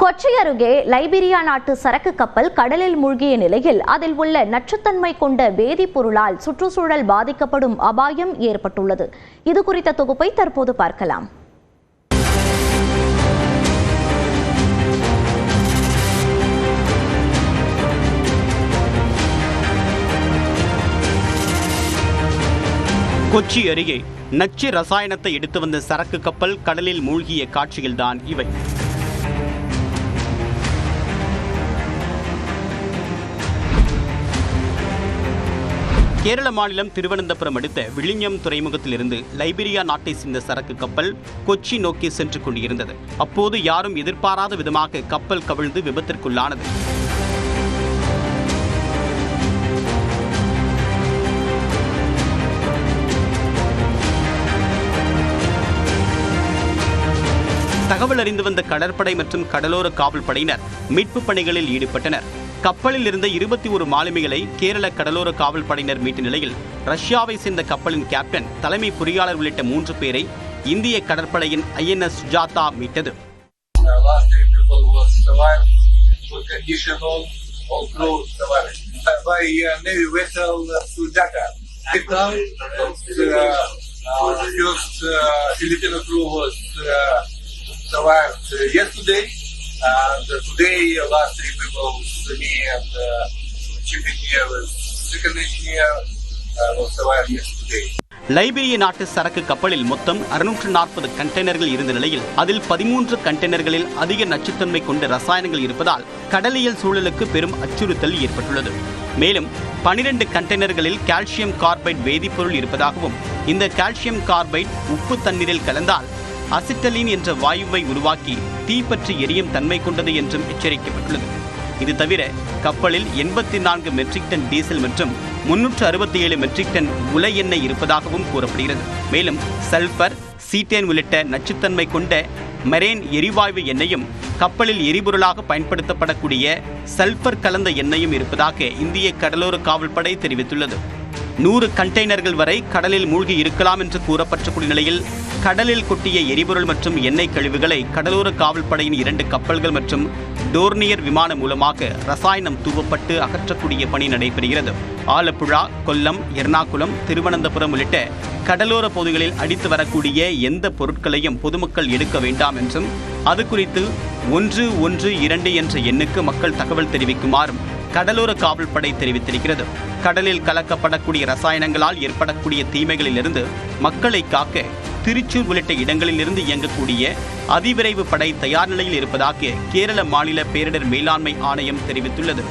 கொச்சி அருகே லைபீரியா நாட்டு சரக்கு கப்பல் கடலில் மூழ்கிய நிலையில் அதில் உள்ள நச்சுத்தன்மை கொண்ட வேதிப்பொருளால் சுற்றுச்சூழல் பாதிக்கப்படும் அபாயம் ஏற்பட்டுள்ளது. இது குறித்த தொகுப்பை தற்போது பார்க்கலாம். கொச்சி அருகே நச்சு ரசாயனத்தை எடுத்து வந்த சரக்கு கப்பல் கடலில் மூழ்கிய காட்சியில்தான் இவை. கேரள மாநிலம் திருவனந்தபுரம் அடுத்த விழிஞம் துறைமுகத்திலிருந்து லைபீரியா நாட்டை சேர்ந்த சரக்கு கப்பல் கொச்சி நோக்கி சென்று கொண்டிருந்தது. அப்போது யாரும் எதிர்பாராத விதமாக கப்பல் கவிழ்ந்து விபத்திற்குள்ளானது. தகவல் அறிந்து வந்த கடற்படை மற்றும் கடலோர காவல் படையினர் மீட்புப் பணிகளில் ஈடுபட்டனர். கப்பலில் இருந்த இருபத்தி ஒரு மாலுமிகளை கேரள கடலோர காவல் படையினர் மீட்ட நிலையில் ரஷ்யாவை சேர்ந்த கப்பலின் கேப்டன் தலைமை பொறியாளர் உள்ளிட்ட மூன்று பேரை இந்திய கடற்படையின் ஐஎன்எஸ் சுஜாதா மீட்டது used uh, Filipino crew was uh, survived yesterday Uh, and uh, today, last three people, me and uh, here was second engineer, uh, was survived yesterday. லைபீரிய நாட்டு சரக்கு கப்பலில் மொத்தம் அறுநூற்று நாற்பது கண்டெய்னர்கள் இருந்த நிலையில் அதில் பதிமூன்று கண்டெய்னர்களில் அதிக நச்சுத்தன்மை கொண்ட ரசாயனங்கள் இருப்பதால் கடலியல் சூழலுக்கு பெரும் அச்சுறுத்தல் ஏற்பட்டுள்ளது மேலும் பனிரெண்டு கண்டெய்னர்களில் கால்சியம் கார்பைட் வேதிப்பொருள் இருப்பதாகவும் இந்த கால்சியம் கார்பைட் உப்பு தண்ணீரில் கலந்தால் அசிட்டலின் என்ற வாயுவை உருவாக்கி தீப்பற்றி எரியும் தன்மை கொண்டது என்றும் எச்சரிக்கப்பட்டுள்ளது. இது தவிர கப்பலில் எண்பத்தி நான்கு மெட்ரிக் டன் டீசல் மற்றும் முன்னூற்று அறுபத்தி ஏழு மெட்ரிக் டன் உலை எண்ணெய் இருப்பதாகவும் கூறப்படுகிறது. மேலும் சல்பர் சீட்டேன் உள்ளிட்ட நச்சுத்தன்மை கொண்ட மெரேன் எரிவாயு எண்ணெயும் கப்பலில் எரிபொருளாக பயன்படுத்தப்படக்கூடிய சல்பர் கலந்த எண்ணெயும் இருப்பதாக இந்திய கடலோர காவல்படை தெரிவித்துள்ளது. நூறு கண்டெய்னர்கள் வரை கடலில் மூழ்கி இருக்கலாம் என்று கூறப்பட்டக்கூடிய நிலையில் கடலில் கொட்டிய எரிபொருள் மற்றும் எண்ணெய் கழிவுகளை கடலோர காவல்படையின் இரண்டு கப்பல்கள் மற்றும் டோர்னியர் விமானம் மூலமாக ரசாயனம் தூவப்பட்டு அகற்றக்கூடிய பணி நடைபெறுகிறது. ஆலப்புழா கொல்லம் எர்ணாகுளம் திருவனந்தபுரம் உள்ளிட்ட கடலோர பகுதிகளில் அடித்து வரக்கூடிய எந்த பொருட்களையும் பொதுமக்கள் எடுக்க வேண்டாம் என்றும் அது குறித்து ஒன்று ஒன்று இரண்டு என்ற எண்ணுக்கு மக்கள் தகவல் தெரிவிக்குமாறும் கடலோர காவல்படை தெரிவித்திருக்கிறது. கடலில் கலக்கப்படக்கூடிய ரசாயனங்களால் ஏற்படக்கூடிய தீமைகளிலிருந்து மக்களை காக்க திருச்சூர் உள்ளிட்ட இடங்களிலிருந்து இயங்கக்கூடிய அதிவிரைவு படை தயார் நிலையில் இருப்பதாக கேரள மாநில பேரிடர் மேலாண்மை ஆணையம் தெரிவித்துள்ளது.